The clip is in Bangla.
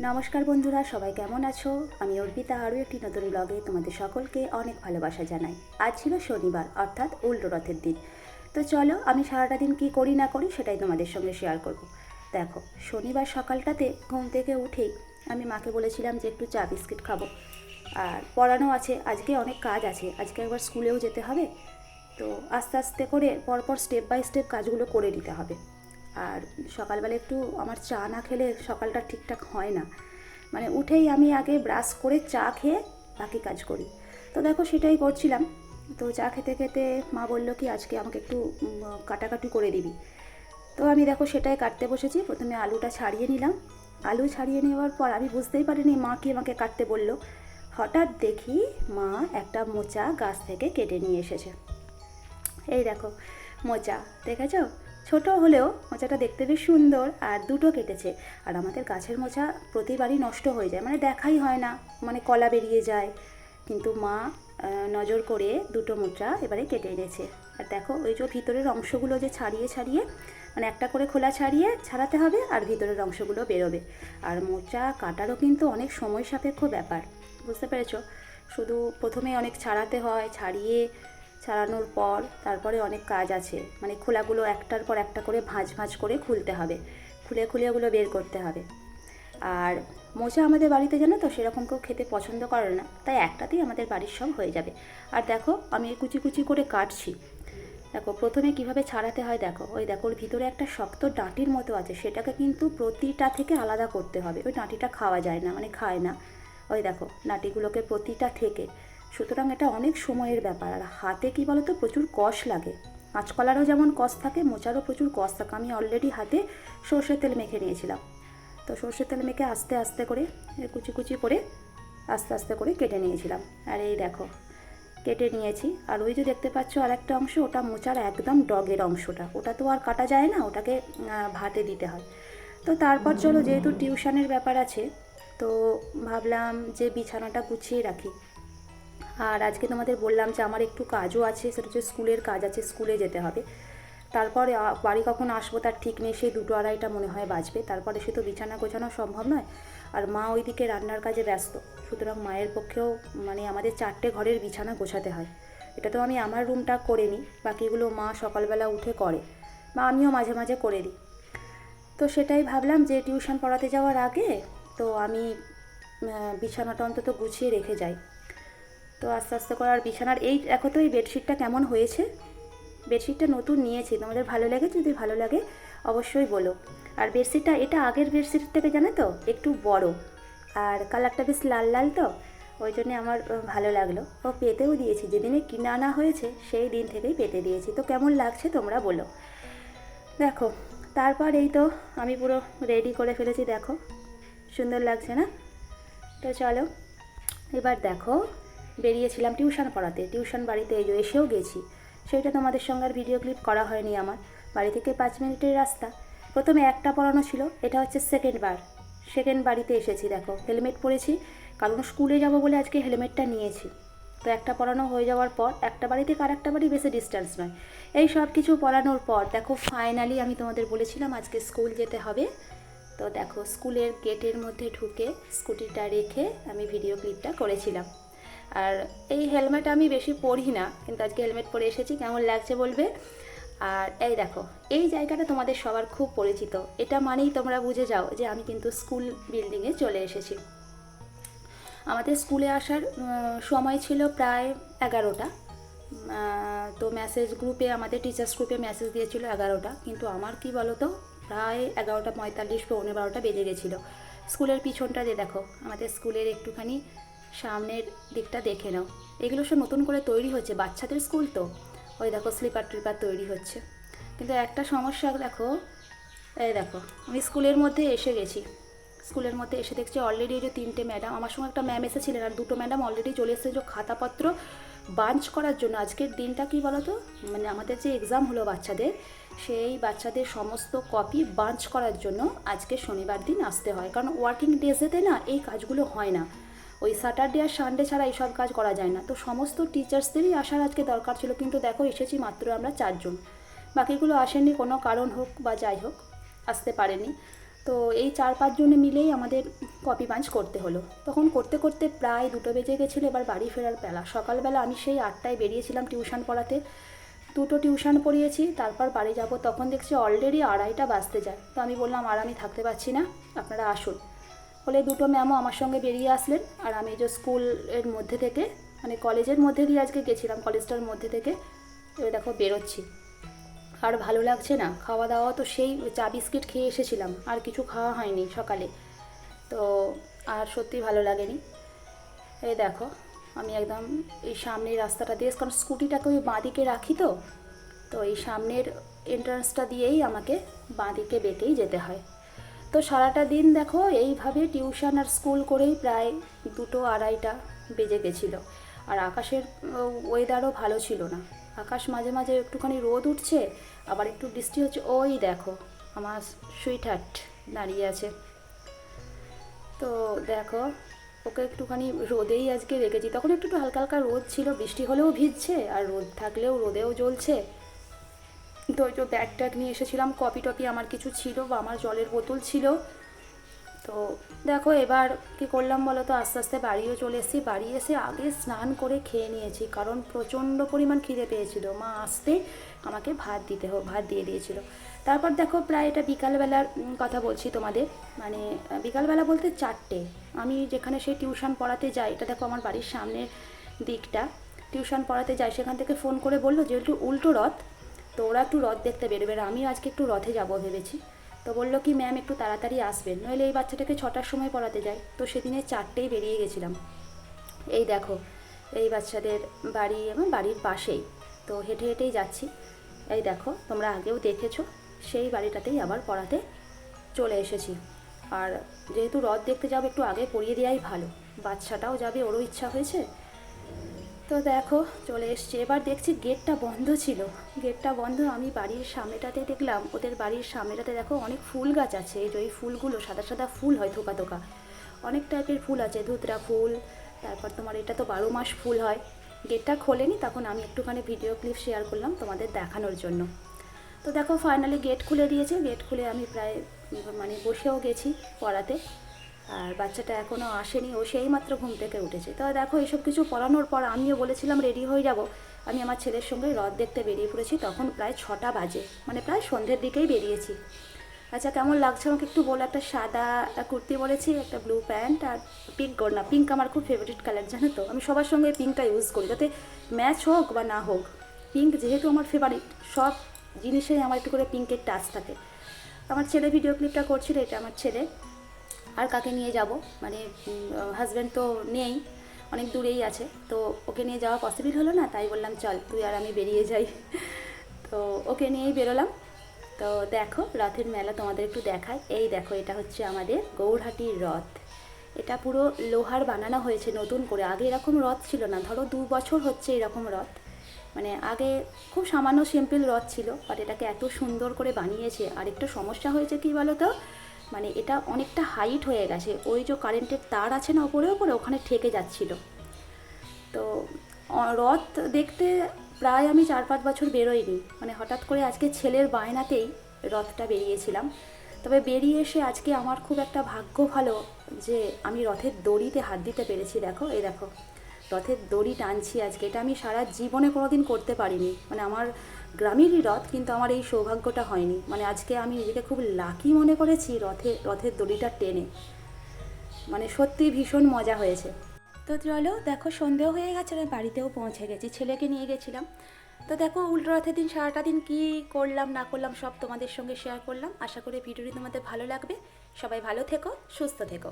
নমস্কার বন্ধুরা, সবাই কেমন আছো? আমি অর্পিতা, আরও একটি নতুন ব্লগে তোমাদের সকলকে অনেক ভালোবাসা জানাই। আজ ছিল শনিবার, অর্থাৎ উল্টো রথের দিন। তো চলো, আমি সারাটা দিন কী করি না করি সেটাই তোমাদের সঙ্গে শেয়ার করব। দেখো, শনিবার সকালটাতে ঘুম থেকে উঠেই আমি মাকে বলেছিলাম যে একটু চা বিস্কিট খাব। আর পড়ানো আছে, আজকে অনেক কাজ আছে, আজকে একবার স্কুলেও যেতে হবে। তো আস্তে আস্তে করে পরপর স্টেপ বাই স্টেপ কাজগুলো করে নিতে হবে। আর সকালবেলা একটু আমার চা না খেলে সকালটা ঠিকঠাক হয় না। মানে উঠেই আমি আগে ব্রাশ করে চা খেয়ে বাকি কাজ করি। তো দেখো সেটাই করছিলাম। তো চা খেতে খেতে মা বলল কি, আজকে আমাকে একটু কাটাকাটি করে দিবি। তো আমি দেখো সেটাই কাটতে বসেছি। প্রথমে আলুটা ছাড়িয়ে নিলাম। আলু ছাড়িয়ে নেওয়ার পর আমি বুঝতেই পারিনি মা কি আমাকে কাটতে বলল। হঠাৎ দেখি মা একটা মোচা গাছ থেকে কেটে নিয়ে এসেছে। এই দেখো মোচা, দেখেছ? ছোট হলেও মোচাটা দেখতে বেশ সুন্দর আর দুটো কেটেছে। আর আমাদের গাছের মোচা প্রতিবারই নষ্ট হয়ে যায় মানে দেখাই হয় না মানে কলা বেরিয়ে যায়। কিন্তু মা নজর করে দুটো মোচা এবারে কেটে এনেছে। আর দেখো, ওই যে ভিতরের অংশগুলো যে ছাড়িয়ে ছাড়িয়ে মানে একটা করে খোলা ছাড়িয়ে ছাড়াতে হবে আর ভিতরের অংশগুলো বেরোবে। আর মোচা কাটারও কিন্তু অনেক সময় সাপেক্ষ ব্যাপার, বুঝতে পেরেছ? শুধু প্রথমে অনেক ছাড়াতে হয়, ছাড়িয়ে ছাড়ানোর পর তারপরে অনেক কাজ আছে। মানে খোলাগুলো একটার পর একটা করে ভাঁজ ভাঁজ করে খুলতে হবে। খুলে খুলে ওগুলো বের করতে হবে। আর মোচা আমাদের বাড়িতে জানো তো সেরকম কেউ খেতে পছন্দ করে না। তাই একটাতেই আমাদের বাড়ির সব হয়ে যাবে। আর দেখো আমি কুচি কুচি করে কাটছি। দেখো প্রথমে কীভাবে ছাড়াতে হয় দেখো। ওই দেখো ওর ভিতরে একটা শক্ত ডাঁটির মতো আছে। সেটাকে কিন্তু প্রতিটা থেকে আলাদা করতে হবে। ওই ডাঁটিটা খাওয়া যায় না মানে খায় না। ওই দেখো নাটিগুলোকে প্রতিটা থেকে সুতরাং এটা অনেক সময়ের ব্যাপার। আর হাতে কি বলতো? প্রচুর কষ লাগে। কাঁচকলারও যেমন কষ থাকে, মোচারও প্রচুর কষ থাকে। আমি অলরেডি হাতে সর্ষের তেল মেখে নিয়েছিলাম। তো সর্ষের তেল মেখে আস্তে আস্তে করে কুচি কুচি করে আস্তে আস্তে করে কেটে নিয়েছিলাম। আর এই দেখো, কেটে নিয়েছি। আর ওই যে দেখতে পাচ্ছ আর একটা অংশ, ওটা মোচার একদম ডগের অংশটা। ওটা তো আর কাটা যায় না, ওটাকে ভাতে দিতে হয়। তো তারপর চলো, যেহেতু টিউশনের ব্যাপার আছে, তো ভাবলাম যে বিছানাটা গুছিয়ে রাখি। আর আজকে তোমাদের বললাম যে আমার একটু কাজও আছে, সেটা হচ্ছে স্কুলের কাজ আছে, স্কুলে যেতে হবে। তারপরে বাড়ি কখন আসব তার ঠিক নেই, সেই দুটো আড়াইটা মনে হয় বাজবে। তারপরে সে তো বিছানা গোছানো সম্ভব নয়। আর মা ওইদিকে রান্নার কাজে ব্যস্ত। সুতরাং মায়ের পক্ষেও মানে আমাদের চারটে ঘরের বিছানা গোছাতে হয়। এটা তো আমি আমার রুমটা করে নিই, বাকিগুলো মা সকালবেলা উঠে করে। বা আমিও মাঝে মাঝে করে দিই। তো সেটাই ভাবলাম যে টিউশন পড়াতে যাওয়ার আগে তো আমি বিছানাটা অন্তত গুছিয়ে রেখে যাই। তো আস্তে আস্তে করে আর বিছানার এই দেখো তো এই বেডশিটটা কেমন হয়েছে? বেডশিটটা নতুন নিয়েছি, তোমাদের ভালো লাগে? যদি ভালো লাগে, অবশ্যই বলো। আর বেডশিটটা, এটা আগের বেডশিট থেকে জানো তো? একটু বড়। আর কালারটা বেশ লাল লাল তো? ওই জন্যে আমার ভালো লাগল। ও পেতেও দিয়েছি। যেদিনে কিনে আনা হয়েছে, সেই দিন থেকেই পেতে দিয়েছি। তো কেমন লাগছে তোমরা বলো। দেখো, তারপর এই তো আমি পুরো রেডি করে ফেলেছি, দেখো। সুন্দর লাগছে না? তো চলো, এবার দেখো। বেরিয়েছিলাম টিউশন পড়াতে। টিউশন বাড়িতে এই এসেও গেছি। সেইটা তোমাদের সঙ্গে আর ভিডিও ক্লিপ করা হয়নি আমার। বাড়ি থেকে পাঁচ মিনিটের রাস্তা। প্রথমে একটা পড়ানো ছিল, এটা হচ্ছে সেকেন্ড বার সেকেন্ড বাড়িতে এসেছি, দেখো। হেলমেট পরেছি, কারণ স্কুলে যাব বলে আজকে হেলমেটটা নিয়েছি। তো একটা পড়ানো হয়ে যাওয়ার পর, একটা বাড়ি থেকে আর একটা বাড়ি বেশি ডিস্টেন্স নয়। এই সব কিছু পড়ানোর পর, দেখো ফাইনালি আমি তোমাদের বলেছিলাম আজকে স্কুল যেতে হবে। তো দেখো স্কুলের গেটের মধ্যে ঢুকে স্কুটিটা রেখে আমি ভিডিও ক্লিপটা করেছিলাম। আর এই হেলমেট আমি বেশি পরি না, কিন্তু আজকে হেলমেট পরে এসেছি, কেমন লাগছে বলবে? আর এই দেখো, এই জায়গাটা তোমাদের সবার খুব পরিচিত। এটা মানেই তোমরা বুঝে যাও যে আমি কিন্তু স্কুল বিল্ডিংয়ে চলে এসেছি। আমাদের স্কুলে আসার সময় ছিল প্রায় এগারোটা। তো মেসেজ গ্রুপে আমাদের টিচার্স গ্রুপে মেসেজ দিয়েছিল এগারোটা। কিন্তু আমার কি বলো তো প্রায় এগারোটা পঁয়তাল্লিশ পৌনে বারোটা বেজে গেছিল। স্কুলের পিছনটা যে দেখো, আমাদের স্কুলের একটুখানি সামনের দিকটা দেখে নাও। এগুলো সব নতুন করে তৈরি হচ্ছে বাচ্চাদের স্কুল তো। ওই দেখো স্লিপার টিপার তৈরি হচ্ছে। কিন্তু একটা সমস্যা দেখো, এই দেখো, আমি স্কুলের মধ্যে এসে গেছি। স্কুলের মধ্যে এসে দেখছি অলরেডি যে তিনটে ম্যাডাম আমার সঙ্গে একটা ম্যাম এসেছিলেন আর দুটো ম্যাডাম অলরেডি চলে এসেছে। যে খাতাপত্র বাঞ্চ করার জন্য, আজকের দিনটা কি বলো তো মানে আমাদের যে এক্সাম হলো বাচ্চাদের, সেই বাচ্চাদের সমস্ত কপি বাঞ্চ করার জন্য আজকে শনিবার দিন আসতে হয়। কারণ ওয়ার্কিং ডেজেতে না এই কাজগুলো হয় না। ওই স্যাটারডে আর সানডে ছাড়া এইসব কাজ করা যায় না। তো সমস্ত টিচার্সদেরই আসার আজকে দরকার ছিল, কিন্তু দেখো এসেছি মাত্র আমরা চারজন। বাকিগুলো আসেনি, কোনো কারণ হোক বা যাই হোক, আসতে পারেনি। তো এই চার পাঁচজনে মিলেই আমাদের কপি পাঞ্চ করতে হলো। তখন করতে করতে প্রায় দুটো বেজে গেছিল, এবার বাড়ি ফেরার বেলা। সকালবেলা আমি সেই আটটায় বেরিয়েছিলাম টিউশন পড়াতে। দুটো টিউশন পড়িয়েছি, তারপর বাড়ি যাব। তখন দেখছি অলরেডি আড়াইটা বাজতে যায়। তো আমি বললাম, আর আমি থাকতে পারছি না, আপনারা আসুন। বলে দুটো ম্যামও আমার সঙ্গে বেরিয়ে আসলেন। আর আমি যে স্কুলের মধ্যে থেকে মানে কলেজের মধ্যে দিয়ে আজকে গেছিলাম কলেজটার মধ্যে থেকে। এবার দেখো বেরোচ্ছি। আর ভালো লাগছে না, খাওয়া দাওয়া তো সেই চা বিস্কিট খেয়ে এসেছিলাম, আর কিছু খাওয়া হয়নি সকালে। তো আর সত্যি ভালো লাগেনি। এই দেখো, আমি একদম এই সামনের রাস্তাটা দিয়ে, কারণ স্কুটিটাকে ওই বাঁদিকে রাখি তো তো এই সামনের এন্ট্রান্সটা দিয়েই আমাকে বাঁদিকে বেঁকেই যেতে হয়। তো সারাটা দিন দেখো এইভাবে টিউশন আর স্কুল করেই প্রায় দুটো আড়াইটা বেজে গেছিল। আর আকাশের ওয়েদারও ভালো ছিল না। আকাশ মাঝে মাঝে একটুখানি রোদ উঠছে, আবার একটু বৃষ্টি হচ্ছে। ওই দেখো, আমার সুইট হার্ট দাঁড়িয়ে আছে। তো দেখো, ওকে একটুখানি রোদেই আজকে রেখেছি। তখন একটু হালকা হালকা রোদ ছিল, বৃষ্টি হলেও ভিজছে, আর রোদ থাকলেও রোদেও জ্বলছে। তো ওই যে ব্যাগ ট্যাগ নিয়ে এসেছিলাম কপি টপি আমার কিছু ছিল বা আমার জলের বোতল ছিল। তো দেখো এবার কি করলাম বলো তো, আস্তে আস্তে বাড়িও চলে এসেছি। বাড়ি এসে আগে স্নান করে খেয়ে নিয়েছি, কারণ প্রচণ্ড পরিমাণ খিদে পেয়েছিল। মা আসতে আমাকে ভাত দিতে হোক ভাত দিয়ে দিয়েছিল। তারপর দেখো প্রায় এটা বিকালবেলার কথা বলছি তোমাদের। মানে বিকালবেলা বলতে চারটে। আমি যেখানে সেই টিউশন পড়াতে যাই, এটা দেখো আমার বাড়ির সামনের দিকটা। টিউশন পড়াতে যাই, সেখান থেকে ফোন করে বলল যে, একটু উল্টো রথ তো ওরা একটু রথ দেখতে বেরোবে আর আমি আজকে একটু রথে যাব ভেবেছি। তো বলল কি, ম্যাম, একটু তাড়াতাড়ি আসবেন, নইলে এই বাচ্চাটাকে ছটার সময় পড়াতে যাই তো সেদিনে চারটেই বেরিয়ে গেছিলাম। এই দেখো, এই বাচ্চাদের বাড়ি, আমার বাড়ির পাশেই। তো হেঁটে হেঁটেই যাচ্ছি। এই দেখো, তোমরা আগেও দেখেছ, সেই বাড়িটাতেই আবার পড়াতে চলে এসেছি। আর যেহেতু রথ দেখতে যাব, একটু আগে পড়িয়ে দেওয়াই ভালো। বাচ্চাটাও যাবে, ওরও ইচ্ছা হয়েছে। তো দেখো, চলে এসছে। এবার দেখছি গেটটা বন্ধ ছিল। গেটটা বন্ধ, আমি বাড়ির সামনেটাতে দেখলাম, ওদের বাড়ির সামনেটাতে দেখো অনেক ফুল গাছ আছে। এই যে ওই ফুলগুলো সাদা সাদা ফুল হয় থোকা থোকা অনেক টাইপের ফুল আছে, ধুতরা ফুল, তারপর তোমার এটা তো বারো মাস ফুল হয়। গেটটা খোলেনি, তখন আমি একটুখানি ভিডিও ক্লিপ শেয়ার করলাম তোমাদের দেখানোর জন্য। তো দেখো ফাইনালি গেট খুলে দিয়েছে। গেট খুলে আমি প্রায় মানে বসেও গেছি পড়াতে। আর বাচ্চাটা এখনও আসেনি, ও সেই মাত্র ঘুম থেকে উঠেছে। তো দেখো, এসব কিছু পড়ানোর পর আমিও বলেছিলাম রেডি হয়ে যাব। আমি আমার ছেলের সঙ্গে রথ দেখতে বেরিয়ে পড়েছি, তখন প্রায় ছটা বাজে মানে প্রায় সন্ধ্যের দিকেই বেরিয়েছি। আচ্ছা কেমন লাগছে আমাকে একটু বলো? একটা সাদা কুর্তি বলেছি, একটা ব্লু প্যান্ট আর পিঙ্ক না পিঙ্ক আমার খুব ফেভারিট কালার জানো তো? আমি সবার সঙ্গে পিঙ্কটা ইউজ করি, যাতে ম্যাচ হোক বা না হোক। পিঙ্ক যেহেতু আমার ফেভারিট সব জিনিসেই আমার একটু করে পিঙ্কের টাচ থাকে। আমার ছেলে ভিডিও ক্লিপটা করছিল, এটা আমার ছেলে। আর কাকে নিয়ে যাব? মানে হাজব্যান্ড তো নেই, অনেক দূরেই আছে। তো ওকে নিয়ে যাওয়া পসিবল হলো না? তাই বললাম, চল, তুই আর আমি বেরিয়ে যাই। তো ওকে নিয়েই বেরোলাম। তো দেখো, রথের মেলা তোমাদের একটু দেখায়। এই দেখো, এটা হচ্ছে আমাদের গৌরহাটির রথ। এটা পুরো লোহার বানানো হয়েছে নতুন করে। আগে এরকম রথ ছিল না। ধরো, দু বছর হচ্ছে এরকম রথ। মানে আগে খুব সামান্য সিম্পল রথ ছিল বাট এটাকে এত সুন্দর করে বানিয়েছে। আর একটু সমস্যা হয়েছে কি বলো তো মানে এটা অনেকটা হাইট হয়ে গেছে। ওই যে কারেন্টের তার আছে না ওপরে ওপরে ওখানে ঠেকে যাচ্ছিল। তো রথ দেখতে প্রায় আমি চার পাঁচ বছর বেরোইনি। মানে হঠাৎ করে আজকে ছেলের বায়নাতেই রথটা বেরিয়েছিলাম। তবে বেরিয়ে এসে আজকে আমার খুব একটা ভাগ্য ভালো যে আমি রথের দড়িতে হাত দিতে পেরেছি, দেখো, এই দেখো। রথের দড়ি টানছি আজকে। এটা আমি সারা জীবনে কোনোদিন করতে পারিনি। মানে আমার গ্রামেরই রথ, কিন্তু আমার এই সৌভাগ্যটা হয়নি। মানে আজকে আমি নিজেকে খুব লাকি মনে করেছি রথে, রথের দড়িটা টেনে। মানে সত্যি ভীষণ মজা হয়েছে। তো চলো, দেখো সন্ধেও হয়ে গেছে, আমি বাড়িতেও পৌঁছে গেছি। ছেলেকে নিয়ে গেছিলাম। তো দেখো, উল্টো রথের দিন সারাটা দিন কী করলাম, না করলাম, সব তোমাদের সঙ্গে শেয়ার করলাম। আশা করি ভিডিওটি তোমাদের ভালো লাগবে। সবাই ভালো থেকো, সুস্থ থেকো।